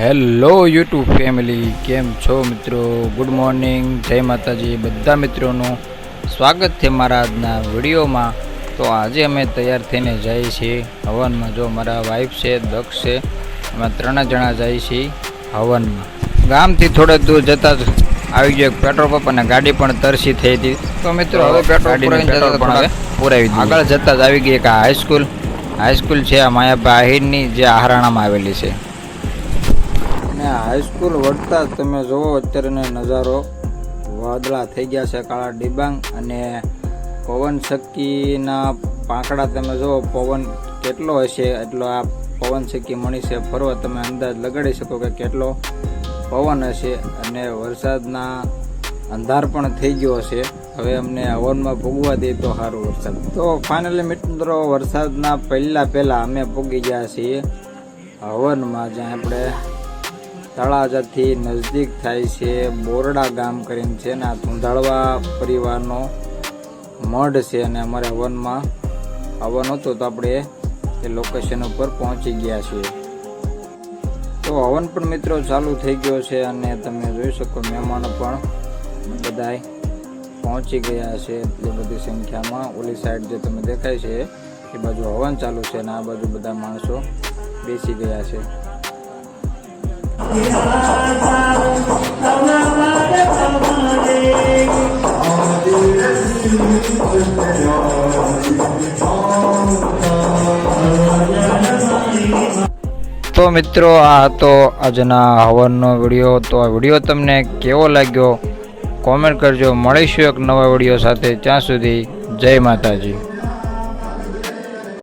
Hello YouTube family કેમ છો મિત્રો? Good morning. જય માતાજી. બધા મિત્રોનું સ્વાગત છે મારા આજના વિડીયોમાં. તો આજે અમે તૈયાર થઈને જઈએ છીએ હવનમાં. જો મારા વાઈફ છે દક્ષ છે અમે ત્રણ જણા જઈએ છીએ હવનમાં. ગામથી થોડેક દૂર જતાં જ આવી ગયો પેટ્રોલ પંપ અને ગાડી પણ તરસી થઈ હતી. તો મિત્રો હવે પેટ્રોલ પુરાવી આગળ જતાં જ આવી ગઈ એક હાઈસ્કૂલ હાઈસ્કૂલ છે આ માયાભાઈ આહિરની જે આહરાણામાં આવેલી છે. અને હાઈસ્કૂલ વળતા તમે જોવો અત્યારનો નજારો વાદળા થઈ ગયા છે, કાળા ડિબાંગ અને પવન શક્તિના પાંખડા તમે જુઓ, પવન કેટલો હશે, એટલો આ પવન શક્તિ મળી છે. ફરવા તમે અંદાજ લગાડી શકો કે કેટલો પવન હશે અને વરસાદના અંધાર પણ થઈ ગયો હશે. હવે અમને હવનમાં ભોગવા દે તો સારું વરસાદ. તો ફાઇનલી મિત્રો, વરસાદના પહેલાં પહેલાં અમે ભોગી ગયા છીએ હવનમાં જ્યાં આપણે તળાજાથી નજદીક થાય છે. બોરડા ગામ કરીને છે ને આ ધુંધાળવા પરિવારનો મઢ છે અને અમારે હવનમાં હવન હતો તો આપણે એ લોકેશન ઉપર પહોંચી ગયા છીએ. તો હવન પણ મિત્રો ચાલુ થઈ ગયો છે અને તમે જોઈ શકો મહેમાનો પણ બધાય પહોંચી ગયા છે. એટલી બધી સંખ્યામાં ઓલી સાઈડ જે તમે દેખાય છે એ બાજુ હવન ચાલુ છે અને આ બાજુ બધા માણસો બેસી ગયા છે. તો મિત્રો, આ હતો આજના હવનનો વીડિયો. તો આ વીડિયો તમને કેવો લાગ્યો? કોમેન્ટ કરજો. મળીશું એક નવા વીડિયો સાથે. ત્યાં સુધી જય માતાજી.